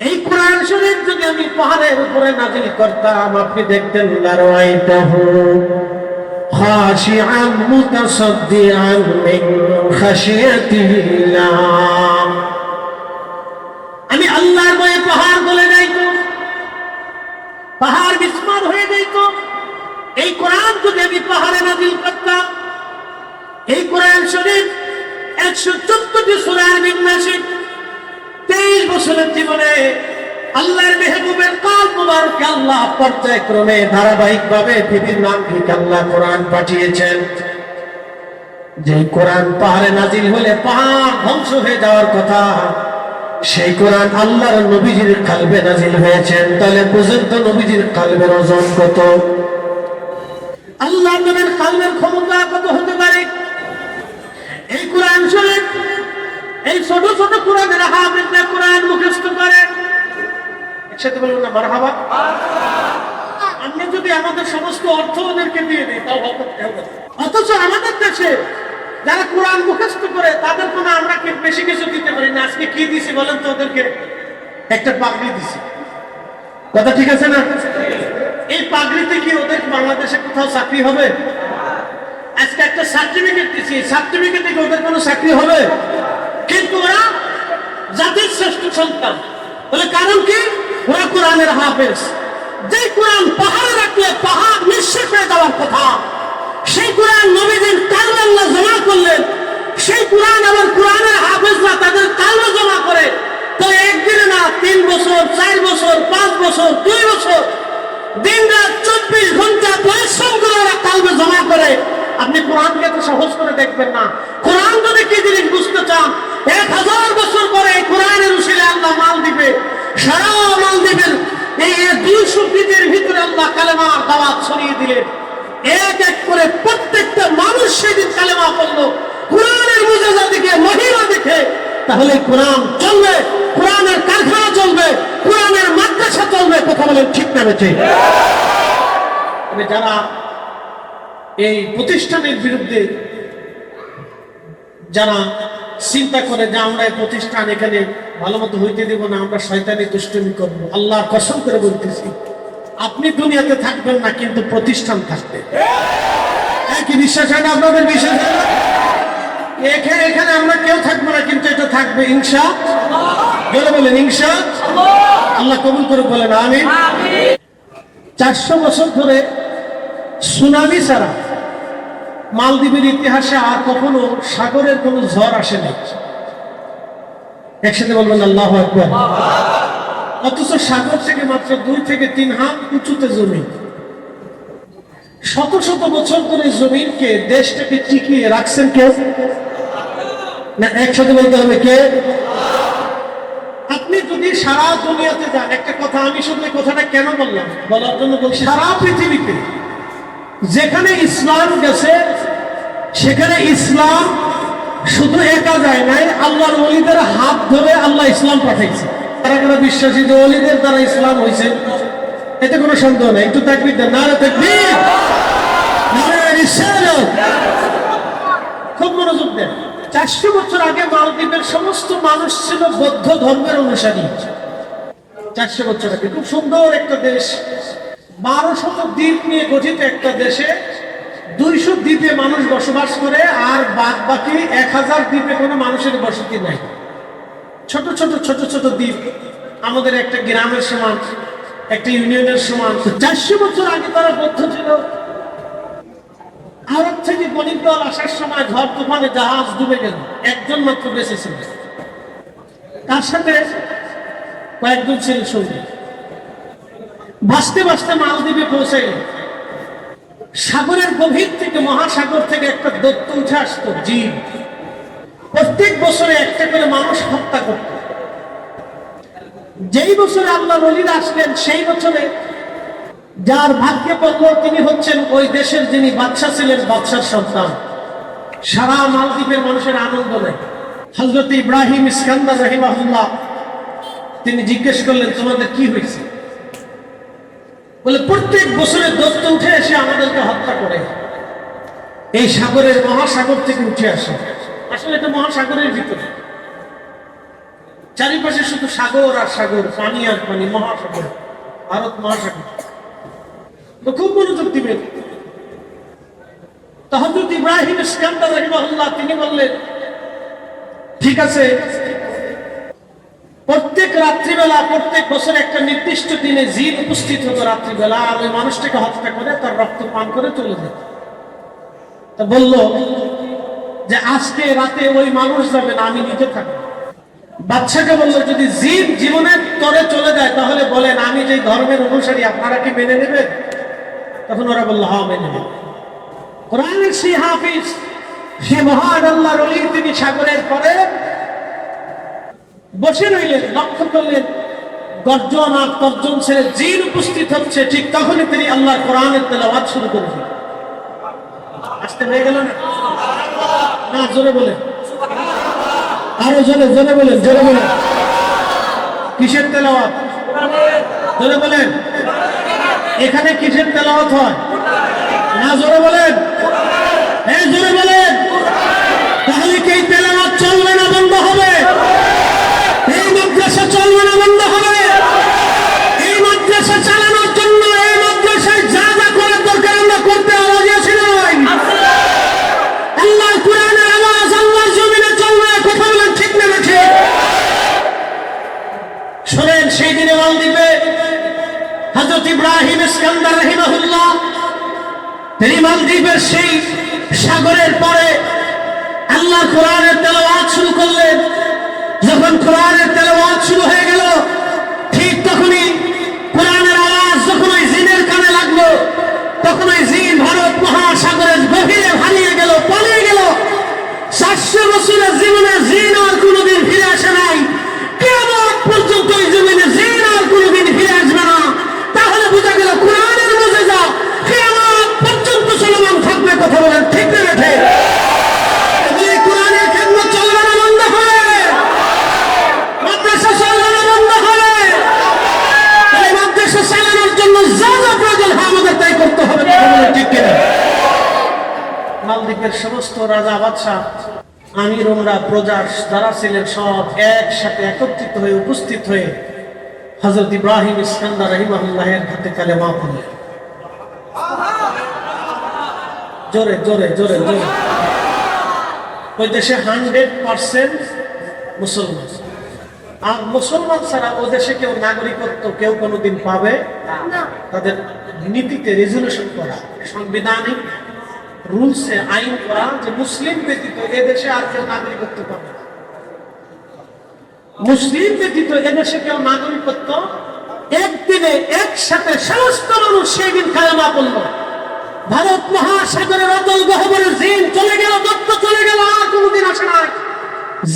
এই কোরআন শরীফ যদি আমি আল্লাহর বয়ে পাহাড় গলে যাইতো পাহাড় বিস্মার হয়ে যাইতো এই কোরআন যদি আমি পাহাড়ে নাজিল করতাম, এই কোরআন শরীফ একশো চোদ্দটি সুরার বিন্যাসে তেইশ বছরের জীবনে আল্লাহর মেহবুবের কাল মুবারক আল্লাহ পর্যায়ক্রমে ধারাবাহিক ভাবে পৃথিবীর নাম ঠিক আল্লাহ কোরআন পাঠিয়েছেন। যে কোরআন পাহাড়ে নাজিল হলে পাহাড় ধ্বংস হয়ে যাওয়ার কথা, সেই কোরআন আল্লাহর নবীজির কালবে নাজিল হয়েছেন তাহলে পর্যন্ত নবীজির কালবের ওজন কত? আল্লাহ নবীর কালবের ক্ষমতা কত হতে পারে? এই কোরআন শরীফ এই ছোট ছোট কোরআনের হাফিজরা কোরআন মুখস্থ করে। একসাথে বলুন না, মারহাবা। আমি যদি আমাদের সমস্ত অর্থ ওদেরকে দিয়ে দিই তাও। অথচ আমাদের দেশে যারা কোরআন মুখস্থ করে, তাদের কোনো আমরা কি বেশি কিছু দিতে পারি না? আজকে কি দিছি বলেন তো ওদেরকে? একটা পাগড়ি দিছি। কথা ঠিক আছে না? এই পাগড়িতে কি ওদের বাংলাদেশে কোথাও চাকরি হবে? আজকে একটা সার্টিফিকেট দিচ্ছি সার্টিফিকেট থেকে ওদের কোনো চাকরি হবে? শ্রেষ্ঠ সন্তান। বলে, কারণ কি? ওরা কোরআনের হাফেজ। যে কোরআন পাহাড়ে রাখলে পাহাড় নিঃশেষ হয়ে যাওয়ার কথা। সেই কোরআন নবীদের কালবে আল্লাহ জমা করলেন। সেই কোরআন আবার কোরআনের হাফেজরা তাদের কালবে জমা করে। তো একদিনে না, তিন বছর, চার বছর, পাঁচ বছর, দুই বছর দিন রাত চব্বিশ ঘণ্টা পরিশ্রম করে ওরা কালবে জমা করে। আপনি কোরআনকে তো সহজ করে দেখবেন না। কোরআন যদি কি জিনিস বুঝতে চান এক হাজার বছর পরে কোরআনের উশিলে আল্লাহ মাল দিবে। সারা মাল দিবেন এই দুইশো ফিটের ভিতরে আল্লাহ কালেমার দাওয়াত ছড়িয়ে দিলেন। এক এক করে প্রত্যেকটা মানুষ সেদিন কালেমা পড়ল। কোরআনের মুজাজা দিকে মহিমা দেখে। তাহলে কোরআন চলবে, কোরআনের কারখানা চলবে, কোরআনের মাদ্রাসা চলবে, কথা বলেন ঠিক না বেঁচে যারা এই প্রতিষ্ঠানের বিরুদ্ধে যারা চিন্তা করে যে আমরা এই প্রতিষ্ঠান এখানে ভালো মতো হইতে দেব না আমরা শয়তানি দুষ্টমি করব। আল্লাহ কসম করে বলতেছি আপনি দুনিয়াতে থাকবেন না কিন্তু প্রতিষ্ঠান থাকবে। একই বিশ্বাস হয় না আপনাদের বিশ্বাস এখানে এখানে আমরা কেউ থাকব না কিন্তু এটা থাকবে ইনশা বলে বলেন ইনশা আল্লাহ। কবুল করে বলেন আমি চারশো বছর ধরে সুনামি ছাড়া মালদ্বীপের ইতিহাসে আর কখনো সাগরের কোনো ঝড় আসে নাই। একসাথে বলবেন, আল্লাহ অথচ সাগর থেকে মাত্র দুই থেকে তিন হাত উঁচুতে জমি। শত শত বছর ধরে জমিনকে দেশটাকে টিকিয়ে রাখছেন কে? না, একসাথে বলতে হবে কে? আপনি যদি সারা দুনিয়াতে যান, একটা কথা আমি শুধু কথাটা কেন বললাম? বলার জন্য বলছি, সারা পৃথিবীতে যেখানে ইসলাম গেছে, সেখানে ইসলাম শুধু একা যায় নাই, আল্লাহর অলিদের হাত ধরে আল্লাহ ইসলাম পাঠাইছে। তারা কোনো বিশ্বাসী যে অলিদের দ্বারা ইসলাম হয়েছে এতে কোনো সন্দেহ নেই। একটু তাকবির দেন। নারে তাকবীর! খুব মনোযোগ দেন। চারশো বছর আগে মালদ্বীপের সমস্ত মানুষ ছিল বৌদ্ধ ধর্মের অনুসারী। চারশো বছর আগে। খুব সুন্দর একটা দেশ। বারো শত দ্বীপ নিয়ে গঠিত একটা দেশে দুইশো দ্বীপে মানুষ বসবাস করে, আর বাদ বাকি এক হাজার দ্বীপে কোনো মানুষের বসতি নাই। ছোট ছোট ছোট ছোট দ্বীপ আমাদের একটা গ্রামের সমান একটা ইউনিয়নের সমান চারশো বছর আগে তারা বদ্ধ ছিল। আরব থেকে গণিত দল আসার সময় ঝড় তুফানে জাহাজ ডুবে গেল। একজন মাত্র বেঁচে ছিল। তার সাথে কয়েকজন ছিল সঙ্গে। ভাসতে ভাসতে মালদ্বীপে পৌঁছে সাগরের গভীর থেকে, মহাসাগর থেকে একটা দত্ত উঠে আসতো, জীব। প্রত্যেক বছরে একটা করে মানুষ হত্যা করত। যেই বছরে আল্লাহ নলির আসলেন, সেই বছরে যার ভাগ্যে পড়ল তিনি হচ্ছেন ওই দেশের যিনি বাদশা ছিলেন, বাদশার সন্তান। সারা মালদ্বীপের মানুষের আনন্দ নেয়। হজরত ইব্রাহিম ইস্কান্দার রহিমাহুল্লাহ, তিনি জিজ্ঞেস করলেন, তোমাদের কি হয়েছে? বলে, প্রত্যেক বছরে দোস্ত উঠে এসে আমাদেরকে হত্যা করে। এই সাগরের মহাসাগর থেকে উঠে আসে। আসলে এটা মহাসাগরের ভিতরে। চারিপাশে শুধু সাগর আর সাগর, পানি আর পানি, মহাসাগর, ভারত মহাসাগর। তো খুব মনোযোগ দিবেন। তো হজরত ইব্রাহিম ইস্কান্দার রহিমাহুল্লাহ তিনি বললেন, ঠিক আছে প্রত্যেক রাত্রিবেলা, প্রত্যেক বছর একটা নির্দিষ্ট দিনে জিন উপস্থিত হতো রাত্রিবেলা, আর ওই মানুষটাকে হত্যা করে তার রক্ত পান করে চলে যেত। তা বলল যে, আজকে রাতে ওই মানুষ যাবে না, আমি নিজে থাকব। বাচ্চাকে বলল, যদি জীব জীবনের তরে চলে যায়, তাহলে বলেন, আমি যে ধর্মের অনুসারী, আপনারা কি মেনে নেবেন? তখন ওরা বলল হা মেনে নেবে। কোরআনের সে হাফিজ সে মহান অলি, তিনি সাগরের পরে বসে রইলেন, লক্ষ্য করলেন গর্জন আর তর্জন ছেড়ে জিন উপস্থিত হচ্ছে। ঠিক তখনই তিনি আল্লাহর কোরআনের তেলাওয়াত শুরু করেছেন আসতে হয়ে গেল না? জোরে বলে আরও জোরে জোরে বলেন জোরে বলেন। কিসের তেলাওয়াত? জোরে বলেন। এখানে কিসের তেলাওয়াত হয়? না, জোরে বলেন। হ্যাঁ জোরে বলেন। তাহলে কি মালদ্বীপের সেই সাগরের পরে আল্লাহ কোরআনের তেলাওয়াত শুরু করলেন। যখন কোরআনের তেলাওয়াত শুরু হয়ে গেল, ঠিক তখনই কোরআনের আওয়াজ যখন ওই জিনের কানে লাগল, তখন ওই জিন ভারত মহাসাগরের গভীরে হারিয়ে সমস্ত রাজা বাদশাহ আমির ওমরা প্রজা যারা ছিলেন সব একসাথে একত্রিত হয়ে উপস্থিত হয়ে হজরত ইব্রাহিম ইস্কান্দার রহিমাহুল্লাহের হাতে কালেমা পড়লেন। জোরে জোরে জোরে জোরে। ওই দেশে হান্ড্রেড পার্সেন্ট মুসলমান। আর মুসলমান ছাড়া ও দেশে কেউ নাগরিকত্ব কেউ কোনোদিন পাবে? তাদের নীতিতে রেজুলেশন করা সাংবিধানিক রুলসে আইন করা যে মুসলিম ব্যতীত আর কেউ নাগরিকত্ব পাবে মুসলিম ব্যতীত কেউ নাগরিকত্ব একদিনে একসাথে সমস্ত মানুষ সেই দিন করল ভারত মহাসাগরের অতল গহবরের দিন চলে গেল, দত্ত চলে গেল, আর কোনোদিন আসে না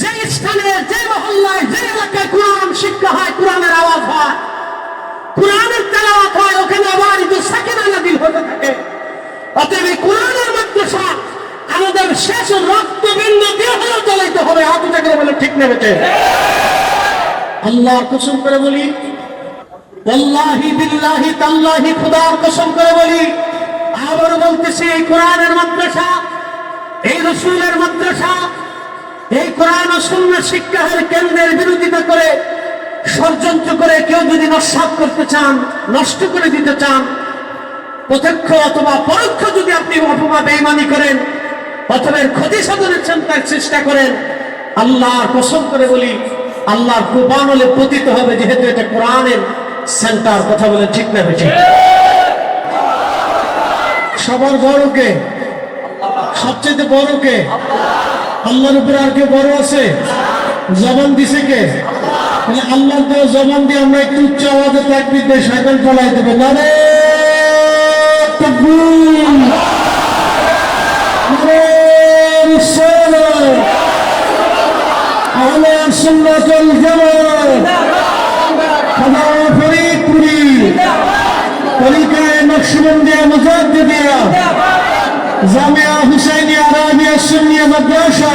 যে স্থানে, যে মহল্লায়, যে এলাকায় কোরআন শিক্ষা হয়, কোরআনের আওয়াজ হয়। কোরআনের তেলাওয়াত হয়, ওখানে আবার ঈদ সাকিনা নাদিল হতে থাকে। অতএব এই কোরআনের মাদ্রাসা আমাদের শেষ রক্তবিন্দু দিয়ে হলেও চালাইতে হবে। হাত উঠে বলে ঠিক নেবেছে আল্লাহর কসম করে বলি আল্লাহি বিল্লাহি তাল্লাহি করে বলি আবার বলতেছি, এই কোরআনের মাদ্রাসা, এই রসুলের মাদ্রাসা, এই কোরআন সুন্নাহ শিক্ষার কেন্দ্রের বিরোধিতা করে, ষড়যন্ত্র করে কেউ যদি নস্বাত করতে চান, নষ্ট করে দিতে চান প্রত্যক্ষ অথবা পরোক্ষ যদি আপনি অপমা বেইমানি করেন অথবা ক্ষতি সাধনের চিন্তার চেষ্টা করেন, আল্লাহর কসম করে বলি, আল্লাহর কোরবান হলে পতিত হবে যেহেতু এটা কোরআনের সেন্টার, কথা বলে ঠিক না ঠিক সবার বড় কে? সবচেয়ে বড় কে? আল্লাহর উপরে আর কেউ বড় আছে? জবান দিছে কে? দেওয়া জবান দিয়ে আমরা একটু উচ্চ আওয়াজে তাকবির দিয়ে সাইকেল চালাই দেবো। না রে নকশবন্দিয়া মুজাদ্দিদিয়া জামিয়া হুসাইনিয়া আরাবিয়া সুন্নিয়া মাদ্রাসা